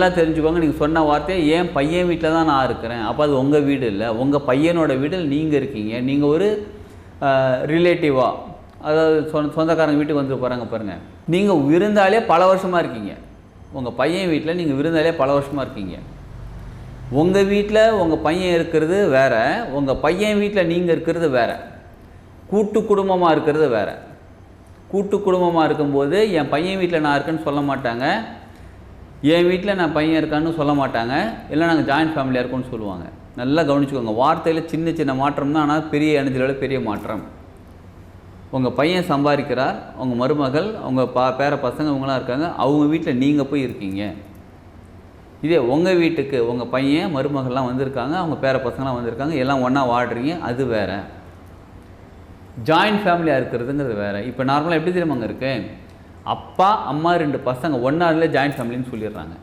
நல்லா தெரிஞ்சுக்கோங்க. நீங்கள் சொன்ன வார்த்தையை என் பையன் வீட்டில் தான் நான் இருக்கிறேன். அப்போ அது உங்கள் வீடு இல்லை. உங்கள் பையனோட வீடில் நீங்கள் இருக்கீங்க. நீங்கள் ஒரு ரிலேட்டிவாக அதாவது சொந்த சொந்தக்காரங்க வீட்டுக்கு வந்து போகிறாங்க பாருங்கள் நீங்கள் விருந்தாலே பல வருஷமாக இருக்கீங்க. உங்கள் பையன் வீட்டில் நீங்கள் விருந்தாலே பல வருஷமாக இருக்கீங்க. உங்கள் வீட்டில் உங்கள் பையன் இருக்கிறது வேறு. உங்கள் பையன் வீட்டில் நீங்கள் இருக்கிறது வேறு. கூட்டு குடும்பமாக இருக்கிறது வேறு. கூட்டு குடும்பமாக இருக்கும்போது என் பையன் வீட்டில் நான் இருக்கேன்னு சொல்ல மாட்டாங்க. என் வீட்டில் நான் பையன் இருக்கான்னு சொல்ல மாட்டாங்க. இல்லை நாங்கள் ஜாயின்ட் ஃபேமிலியாக இருக்கோம்னு சொல்லுவாங்க. நல்லா கவனிச்சுக்கோங்க. வார்த்தையில் சின்ன சின்ன மாற்றம் தான் ஆனால் பெரிய எனர்ஜியில் பெரிய மாற்றம். உங்கள் பையன் சம்பாதிக்கிறார் உங்கள் மருமகள் உங்கள் பா பேர பசங்க இவங்களாம் இருக்காங்க. அவங்க வீட்டில் நீங்கள் போய் இருக்கீங்க. இதே உங்கள் வீட்டுக்கு உங்கள் பையன் மருமகள்லாம் வந்திருக்காங்க அவங்க பேர பசங்களாம் வந்திருக்காங்க. எல்லாம் ஒன்றா வாடுறீங்க அது வேற. ஜாயின்ட் ஃபேமிலியாக இருக்கிறதுங்கிறது வேறு. இப்போ நார்மலாக எப்படி தெரியுமாங்க இருக்கு? அப்பா அம்மா ரெண்டு பசங்க ஒன்றா இல்லை ஜாயின்ட் ஃபேமிலின்னு சொல்லிடுறாங்க.